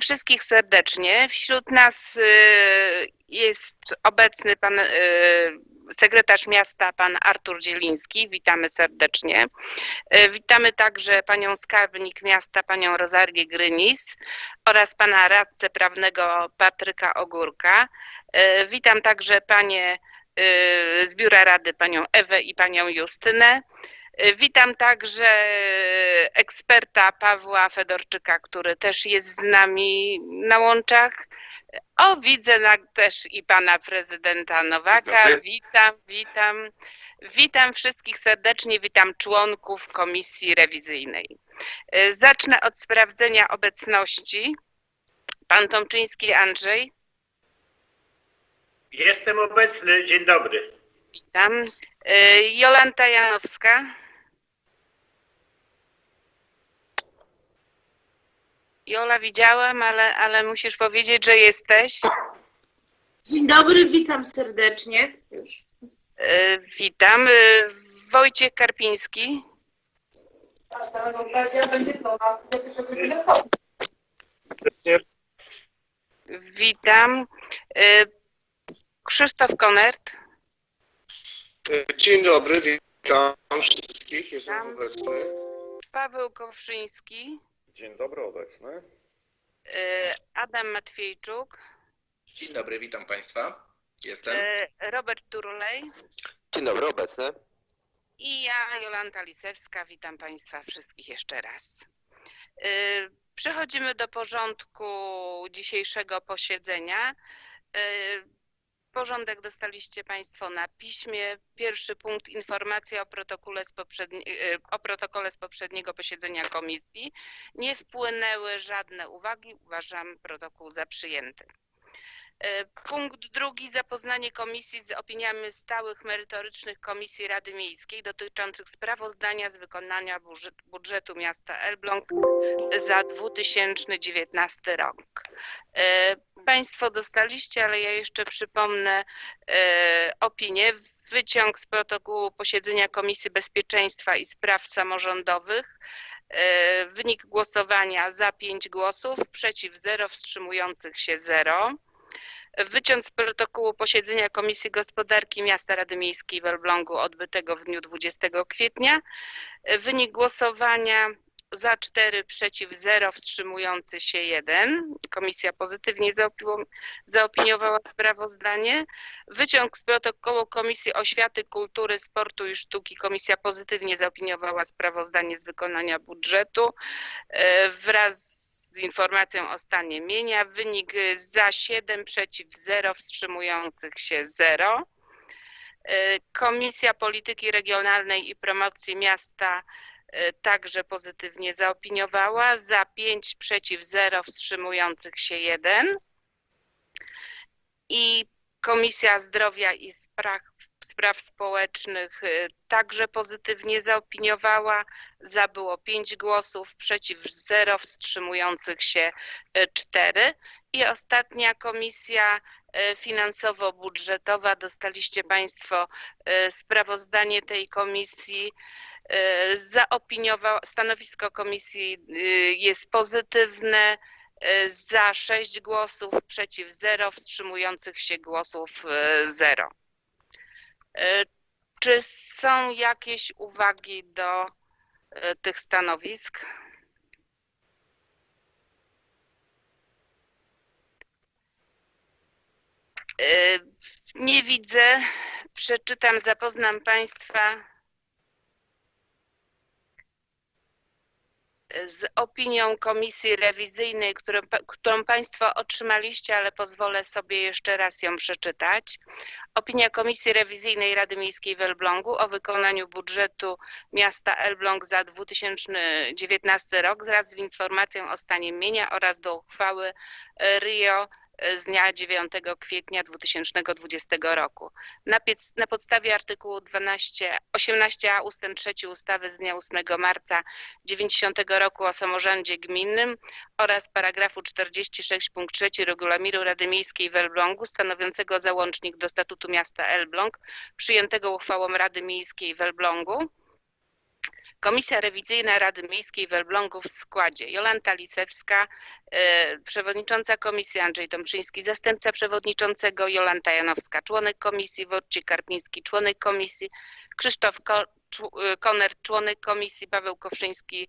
wszystkich serdecznie. Wśród nas y, jest obecny pan y, sekretarz miasta, pan Artur Dzieliński. Witamy serdecznie. Y, Witamy także panią skarbnik miasta, panią Rozarię Grynis oraz pana radcę prawnego Patryka Ogórka. Witam także panie z biura rady, panią Ewę i panią Justynę. Y, Witam także eksperta Pawła Fedorczyka, który też jest z nami na łączach. O, widzę na, też i pana prezydenta Nowaka. Witam, witam. Witam wszystkich serdecznie, witam członków komisji rewizyjnej. Y, Zacznę od sprawdzenia obecności. Pan Tomczyński Andrzej, Jestem obecny, dzień dobry. witam. Y, Jolanta Janowska. Jola, widziałam, ale, ale musisz powiedzieć, że jesteś. Dzień dobry, witam serdecznie. Y, Witam. Y, Wojciech Karpiński. Witam. Y, Krzysztof Konert. Dzień dobry, witam wszystkich, jestem Witam. obecny. Paweł Kowszyński. Dzień dobry, obecny. y, Adam Matwiejczuk. Dzień dobry, witam Państwa. Jestem. y, Robert Turlej. Dzień dobry, obecny. I ja, Jolanta Lisewska, witam Państwa wszystkich jeszcze raz. Y, Przechodzimy do porządku dzisiejszego posiedzenia. Porządek dostaliście Państwo na piśmie. Pierwszy punkt informacja o protokole, z poprzedni- y, o protokole z poprzedniego posiedzenia komisji. Nie wpłynęły żadne uwagi. Uważam protokół za przyjęty. E, Punkt drugi, zapoznanie komisji z opiniami stałych merytorycznych Komisji Rady Miejskiej dotyczących sprawozdania z wykonania budże- budżetu miasta Elbląg za 2019 rok. E, Państwo dostaliście, ale ja jeszcze przypomnę e, opinię. Wyciąg z protokołu posiedzenia Komisji Bezpieczeństwa i Spraw Samorządowych. Wynik głosowania za 5 głosów, przeciw 0, wstrzymujących się 0. Wyciąg z protokołu posiedzenia Komisji Gospodarki Miasta Rady Miejskiej w Elblągu odbytego w dniu 20 kwietnia. Wynik głosowania za 4, przeciw 0, wstrzymujący się 1. Komisja pozytywnie zaopi- zaopiniowała sprawozdanie. Wyciąg z protokołu Komisji Oświaty, Kultury, Sportu i Sztuki. Komisja pozytywnie zaopiniowała sprawozdanie z wykonania budżetu e, wraz z informacją o stanie mienia. Wynik za 7, przeciw 0, wstrzymujących się 0. Y, Komisja Polityki Regionalnej i Promocji Miasta y, także pozytywnie zaopiniowała. Za 5, przeciw 0, wstrzymujących się 1. I Komisja Zdrowia i Spraw, Spraw Społecznych y, także pozytywnie zaopiniowała. Za było 5 głosów, przeciw 0, wstrzymujących się 4. I ostatnia komisja y, finansowo-budżetowa. Dostaliście Państwo y, sprawozdanie tej komisji. Y, Zaopiniował, stanowisko komisji y, jest pozytywne. Y, Za 6 głosów, przeciw 0, wstrzymujących się głosów 0. Czy są jakieś uwagi do e, tych stanowisk? E, Nie widzę. Przeczytam, zapoznam Państwa z opinią komisji rewizyjnej, którą, którą Państwo otrzymaliście, ale pozwolę sobie jeszcze raz ją przeczytać. Opinia Komisji Rewizyjnej Rady Miejskiej w Elblągu o wykonaniu budżetu miasta Elbląg za 2019 rok wraz z informacją o stanie mienia oraz do uchwały RIO z dnia 9 kwietnia 2020 roku. Na, piec, na podstawie artykułu 12, 18a ust. 3 ustawy z dnia 8 marca 90 roku o samorządzie gminnym oraz paragrafu 46 punkt 3 regulaminu Rady Miejskiej w Elblągu stanowiącego załącznik do statutu miasta Elbląg przyjętego uchwałą Rady Miejskiej w Elblągu Komisja Rewizyjna Rady Miejskiej w Elblągu w składzie. Jolanta Lisewska, e, przewodnicząca komisji Andrzej Tomczyński, zastępca przewodniczącego Jolanta Janowska, członek komisji Wojciech Karpiński, członek komisji Krzysztof e, Koner, członek komisji Paweł Kowszyński,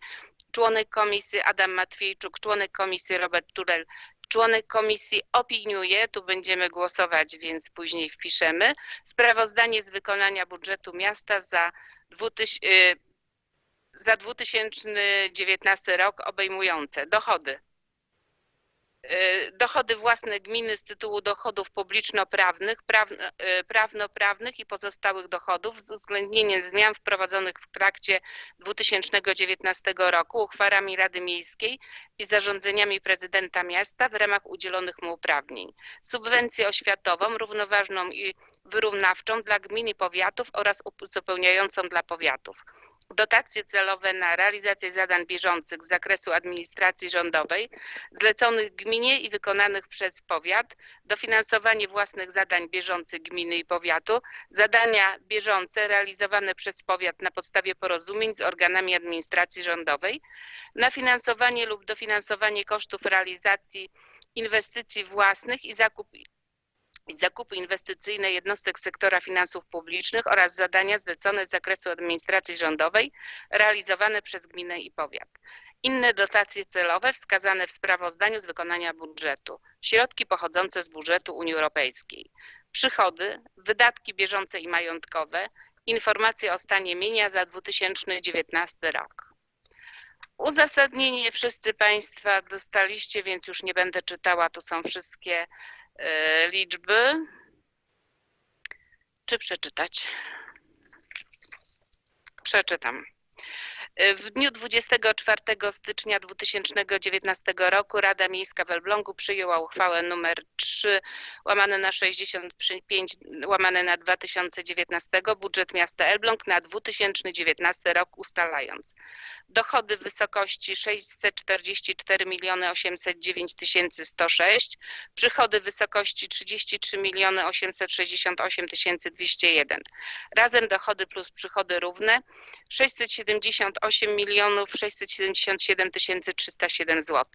członek komisji Adam Matwiejczuk, członek komisji Robert Turel, członek komisji opiniuje, tu będziemy głosować, więc później wpiszemy, sprawozdanie z wykonania budżetu miasta za 2000, y, za 2019 rok obejmujące dochody. y, Dochody własne gminy z tytułu dochodów publiczno-prawnych, y, prawno-prawnych i pozostałych dochodów z uwzględnieniem zmian wprowadzonych w trakcie 2019 roku uchwałami Rady Miejskiej i zarządzeniami prezydenta miasta w ramach udzielonych mu uprawnień. Subwencję oświatową równoważną i wyrównawczą dla gmin i powiatów oraz uzupełniającą dla powiatów dotacje celowe na realizację zadań bieżących z zakresu administracji rządowej zleconych gminie i wykonanych przez powiat, dofinansowanie własnych zadań bieżących gminy i powiatu, zadania bieżące realizowane przez powiat na podstawie porozumień z organami administracji rządowej, na finansowanie lub dofinansowanie kosztów realizacji inwestycji własnych i zakup zakupy inwestycyjne jednostek sektora finansów publicznych oraz zadania zlecone z zakresu administracji rządowej realizowane przez gminę i powiat. Inne dotacje celowe wskazane w sprawozdaniu z wykonania budżetu. Środki pochodzące z budżetu Unii Europejskiej. Przychody, wydatki bieżące i majątkowe, informacje o stanie mienia za 2019 rok. Uzasadnienie wszyscy Państwa dostaliście, więc już nie będę czytała, tu są wszystkie liczby. Czy przeczytać? Przeczytam. W dniu 24 stycznia 2019 roku Rada Miejska w Elblągu przyjęła uchwałę nr 3 łamane na 65 łamane na 2019 budżet miasta Elbląg na 2019 rok ustalając dochody w wysokości 644 miliony 809 tysięcy 106, przychody w wysokości 33 miliony 868 tysięcy 201. Razem dochody plus przychody równe 678 milionów 677 tysięcy 307 zł.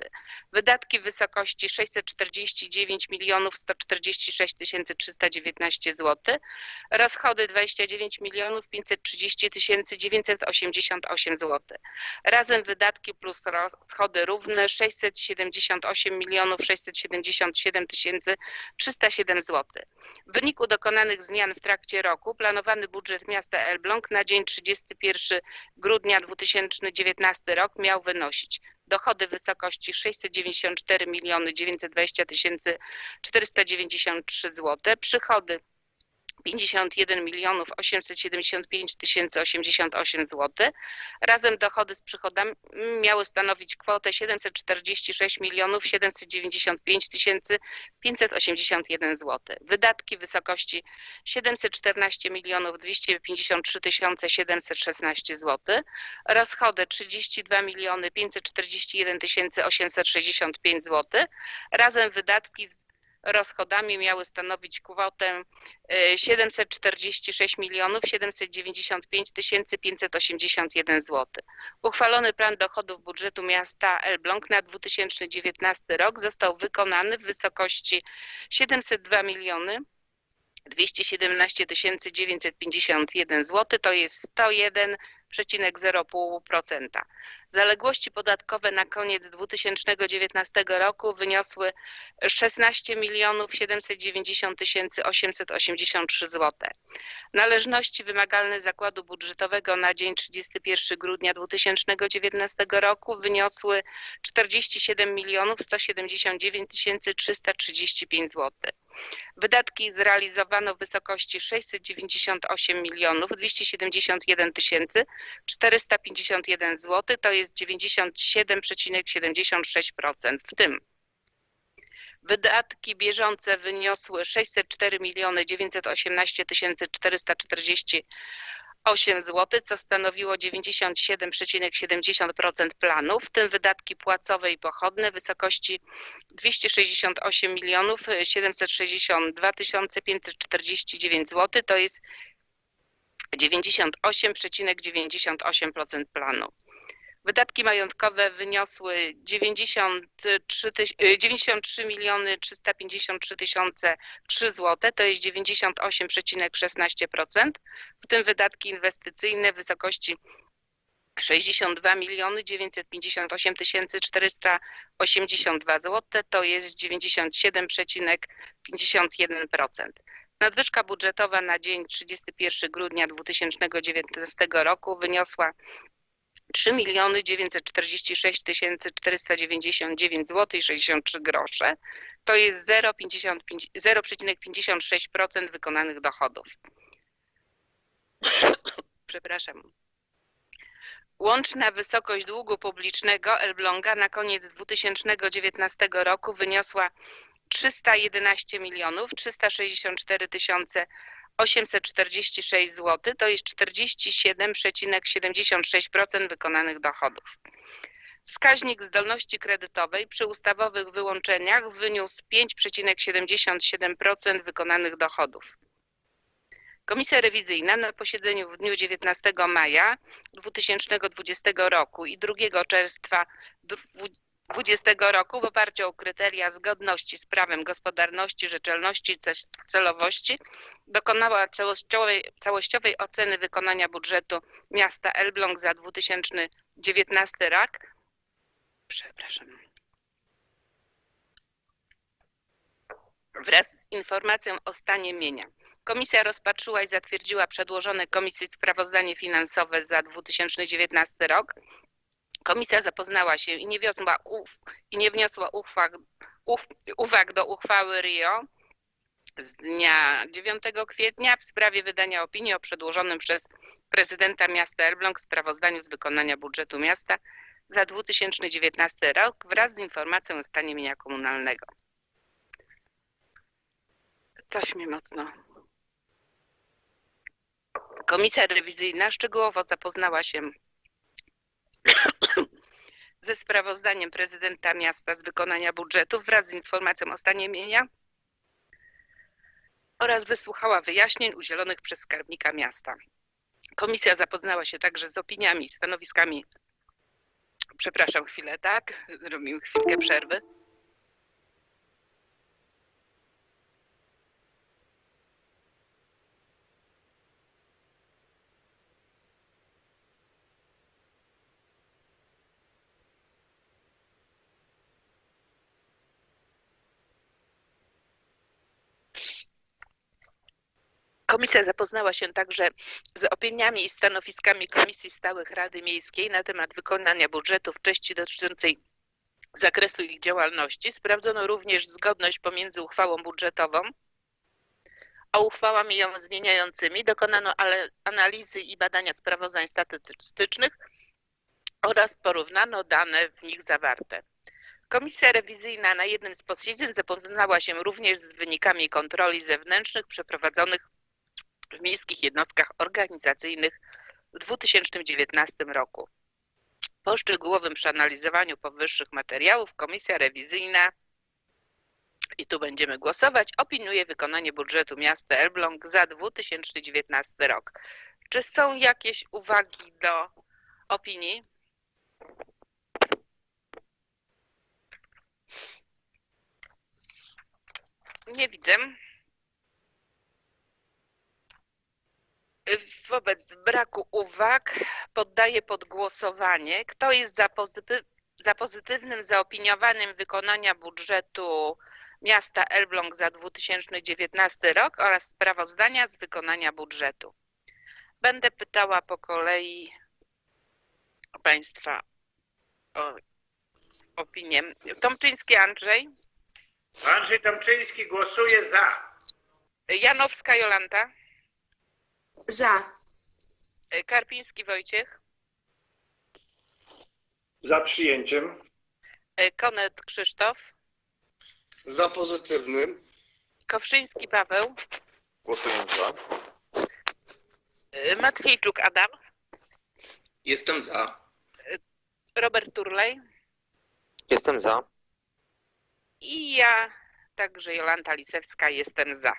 Wydatki w wysokości 649 milionów 146 tysięcy 319 zł. Rozchody 29 milionów 530 tysięcy 988 zł. Razem wydatki plus rozchody równe 678 milionów 677 tysięcy 307 zł. W wyniku dokonanych zmian w trakcie roku planowany budżet miasta Elbląg na dzień 31 grudnia 2019 rok miał wynosić dochody w wysokości 694 miliony 920 tysięcy 493 zł, przychody 51 milionów 875 tysięcy 88 zł. Razem dochody z przychodami miały stanowić kwotę 746 milionów 795 tysięcy 581 zł. Wydatki w wysokości 714 milionów 253 tysiące 716 zł. Rozchody 32 miliony 541 tysięcy 865 zł. Razem wydatki z rozchodami miały stanowić kwotę e, 746 milionów 795 tysięcy 581 zł. Uchwalony plan dochodów budżetu miasta Elbląg na 2019 rok został wykonany w wysokości 702 miliony 217 tysięcy 951 zł, to jest 101,05%. Zaległości podatkowe na koniec 2019 roku wyniosły 16 milionów 790 tysięcy 883 zł. Należności wymagalne zakładu budżetowego na dzień 31 grudnia 2019 roku wyniosły 47 milionów 179 tysięcy 335 zł. Wydatki zrealizowano w wysokości 698 milionów 271 tysięcy 451 zł, to jest 97,76%. W tym wydatki bieżące wyniosły 604 miliony 918 tysięcy 448 zł, co stanowiło 97,70% planu, w tym wydatki płacowe i pochodne w wysokości 268 milionów 762 tysiące 549 zł, to jest 98,98% planu. Wydatki majątkowe wyniosły 93, tyś- y, 93 miliony 353 tysiące 3 zł, to jest 98,16%, w tym wydatki inwestycyjne w wysokości 62 miliony 958 tysięcy 482 zł, to jest 97,51%. Nadwyżka budżetowa na dzień 31 grudnia 2019 roku wyniosła 3 miliony 946 tysięcy 499 zł i 63 grosze. To jest 0,55 0,56% wykonanych dochodów. Przepraszam. Łączna wysokość długu publicznego Elbląga na koniec 2019 roku wyniosła 311 milionów 364 tysiące 846 zł, to jest 47,76% wykonanych dochodów. Wskaźnik zdolności kredytowej przy ustawowych wyłączeniach wyniósł 5,77% wykonanych dochodów. Komisja rewizyjna na posiedzeniu w dniu 19 maja 2020 roku i 2 czerwca 2020 roku w oparciu o kryteria zgodności z prawem, gospodarności, rzetelności i ce- celowości dokonała całościowej, całościowej oceny wykonania budżetu miasta Elbląg za 2019 rok. Przepraszam. Wraz z informacją o stanie mienia. Komisja rozpatrzyła i zatwierdziła przedłożone Komisji sprawozdanie finansowe za 2019 rok. Komisja zapoznała się i nie wniosła, uf, i nie wniosła uchwag, uf, uwag do uchwały RIO z dnia 9 kwietnia w sprawie wydania opinii o przedłożonym przez prezydenta miasta Elbląg sprawozdaniu z wykonania budżetu miasta za 2019 rok wraz z informacją o stanie mienia komunalnego. Coś mnie mocno. Komisja rewizyjna szczegółowo zapoznała się ze sprawozdaniem prezydenta miasta z wykonania budżetu wraz z informacją o stanie mienia oraz wysłuchała wyjaśnień udzielonych przez skarbnika miasta. Komisja zapoznała się także z opiniami i stanowiskami. Przepraszam chwilę, tak? Robimy chwilkę przerwy. Komisja zapoznała się także z opiniami i stanowiskami Komisji Stałych Rady Miejskiej na temat wykonania budżetu w części dotyczącej zakresu ich działalności. Sprawdzono również zgodność pomiędzy uchwałą budżetową a uchwałami ją zmieniającymi. Dokonano analizy i badania sprawozdań statystycznych oraz porównano dane w nich zawarte. Komisja rewizyjna na jednym z posiedzeń zapoznała się również z wynikami kontroli zewnętrznych przeprowadzonych w miejskich jednostkach organizacyjnych w 2019 roku. Po szczegółowym przeanalizowaniu powyższych materiałów komisja rewizyjna i tu będziemy głosować, opiniuje wykonanie budżetu miasta Elbląg za 2019 rok. Czy są jakieś uwagi do opinii? Nie widzę. Wobec braku uwag poddaję pod głosowanie. Kto jest za, pozytyw, za pozytywnym zaopiniowaniem wykonania budżetu miasta Elbląg za 2019 rok oraz sprawozdania z wykonania budżetu? Będę pytała po kolei Państwa o opinię. Tomczyński Andrzej, Andrzej Tomczyński głosuje za. Janowska Jolanta, Za. Karpiński Wojciech, Za przyjęciem. Konet Krzysztof, Za pozytywnym. Kowszyński Paweł, Głosuję za. Matwiejczuk Adam, Jestem za. Robert Turlej Jestem za. i ja, także Jolanta Lisewska, jestem za.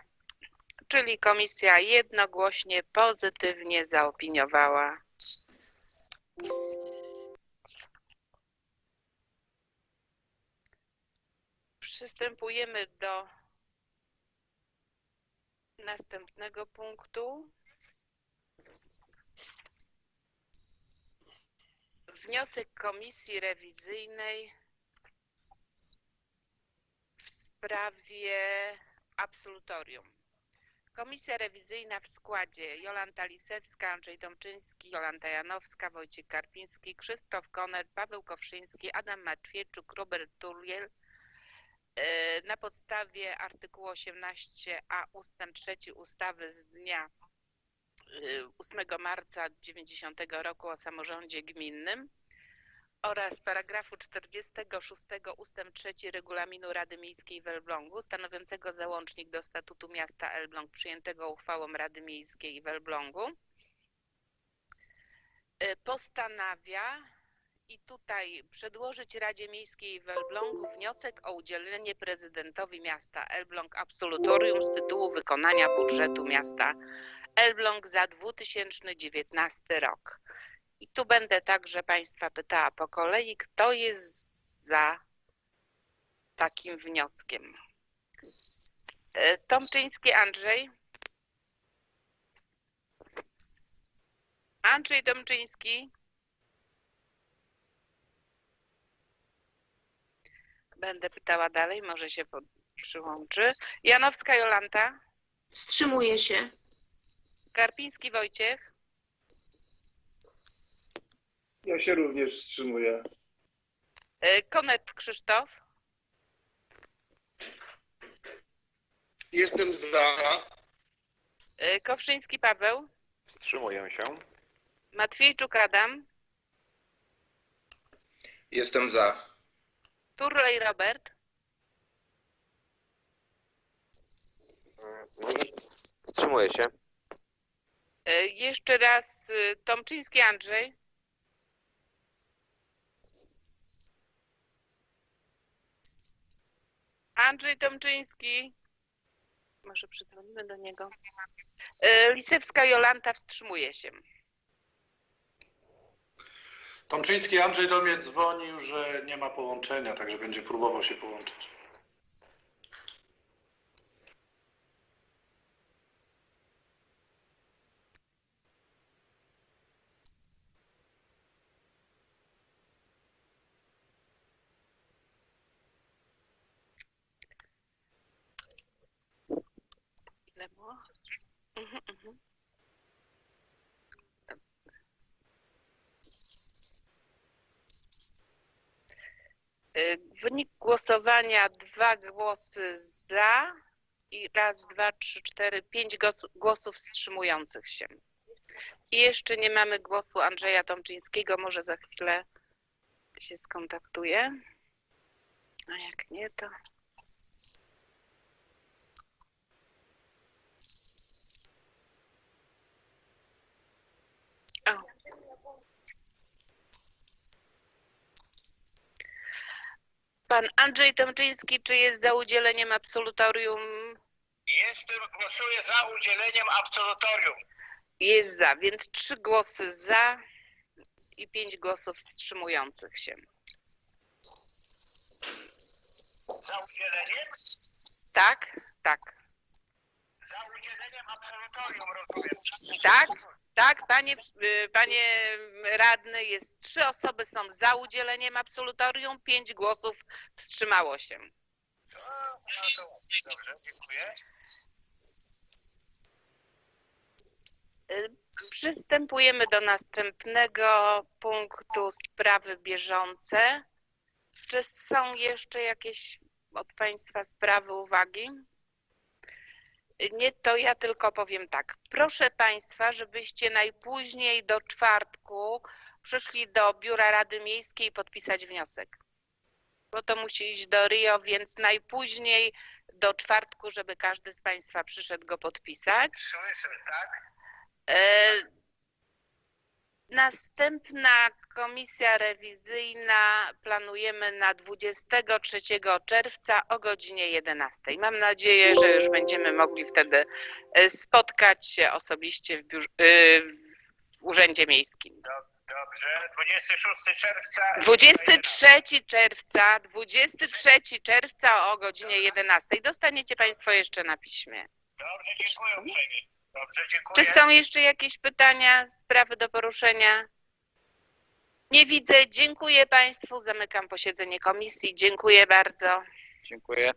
Czyli komisja jednogłośnie pozytywnie zaopiniowała. Przystępujemy do następnego punktu. Wniosek komisji rewizyjnej w sprawie absolutorium. Komisja rewizyjna w składzie Jolanta Lisewska, Andrzej Tomczyński, Jolanta Janowska, Wojciech Karpiński, Krzysztof Koner, Paweł Kowszyński, Adam Matwiejczuk, Robert Turliel e, na podstawie artykułu 18a ustęp 3 ustawy z dnia e, 8 marca 90 roku o samorządzie gminnym oraz paragrafu 46 ustęp 3 regulaminu Rady Miejskiej w Elblągu stanowiącego załącznik do statutu miasta Elbląg przyjętego uchwałą Rady Miejskiej w Elblągu y, postanawia i tutaj przedłożyć Radzie Miejskiej w Elblągu wniosek o udzielenie prezydentowi miasta Elbląg absolutorium z tytułu wykonania budżetu miasta Elbląg za 2019 rok. I tu będę także Państwa pytała po kolei, kto jest za takim wnioskiem. E, Tomczyński Andrzej. Andrzej Tomczyński. Będę pytała dalej, może się przyłączy. Janowska Jolanta. Wstrzymuję się. Karpiński Wojciech. Ja się również wstrzymuję. e, Konet Krzysztof. Jestem za. e, Kowszyński Paweł. Wstrzymuję się. Matwiejczuk Adam. Jestem za. Turlej Robert. Wstrzymuję się. E, Jeszcze raz Tomczyński Andrzej. Andrzej Tomczyński. Może przydzwonimy do niego. E, Lisewska Jolanta wstrzymuje się. Tomczyński Andrzej do mnie dzwonił, że nie ma połączenia, także będzie próbował się połączyć. Było? Mhm, mhm. Y, Wynik głosowania dwa głosy za i raz, dwa, trzy, cztery, pięć głos- głosów wstrzymujących się. I jeszcze nie mamy głosu Andrzeja Tomczyńskiego, może za chwilę się skontaktuje. A jak nie, to. O. Pan Andrzej Tomczyński, czy jest za udzieleniem absolutorium? Jestem, głosuję za udzieleniem absolutorium. Jest za, więc trzy głosy za i pięć głosów wstrzymujących się. Za udzieleniem? Tak? Tak. Za udzieleniem absolutorium, rozumiem. Tak? Tak, panie, y, panie radny, jest trzy osoby są za udzieleniem absolutorium, pięć głosów wstrzymało się. Dziękuję. Y, Przystępujemy do następnego punktu sprawy bieżące. Czy są jeszcze jakieś od Państwa sprawy, uwagi? Nie, to ja tylko powiem tak. Proszę Państwa, żebyście najpóźniej do czwartku przyszli do Biura Rady Miejskiej podpisać wniosek. Bo to musi iść do RIO, więc najpóźniej do czwartku, żeby każdy z Państwa przyszedł go podpisać. Słyszę, tak? E, Następna komisja rewizyjna planujemy na 23 czerwca o godzinie 11. Mam nadzieję, że już będziemy mogli wtedy e, spotkać się osobiście w, biur- e, w Urzędzie Miejskim. Dobrze, 26 czerwca. 23 czerwca, 23 czerwca o godzinie 11. Dostaniecie Państwo jeszcze na piśmie. Dobrze, dziękuję uprzejmie. Dobrze, dziękuję. Czy są jeszcze jakieś pytania, sprawy do poruszenia? Nie widzę. Dziękuję Państwu. Zamykam posiedzenie komisji. Dziękuję bardzo. Dziękuję.